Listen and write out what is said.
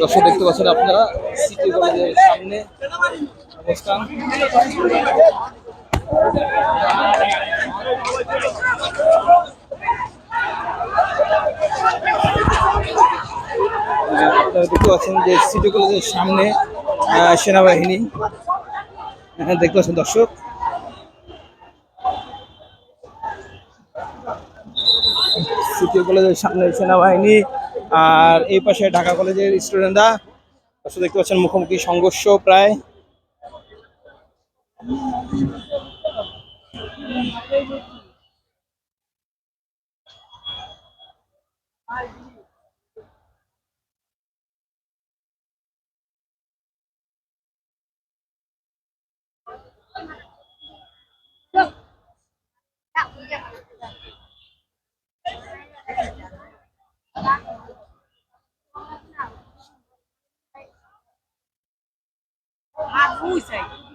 দর্শক দেখতে পাচ্ছেন আপনারা সিটি কলেজের সামনে অবস্থান। আপনারা দেখতে পাচ্ছেন যে সিটি কলেজের সামনে সেনাবাহিনী। আহ, দেখতে পাচ্ছেন দর্শক। সিটি কলেজের সামনে সেনাবাহিনী। আর এই পাশে ঢাকা কলেজের স্টুডেন্টরা আসলে দেখতে পাচ্ছেন মুখোমুখি সংঘর্ষ প্রায়। માગવું છે.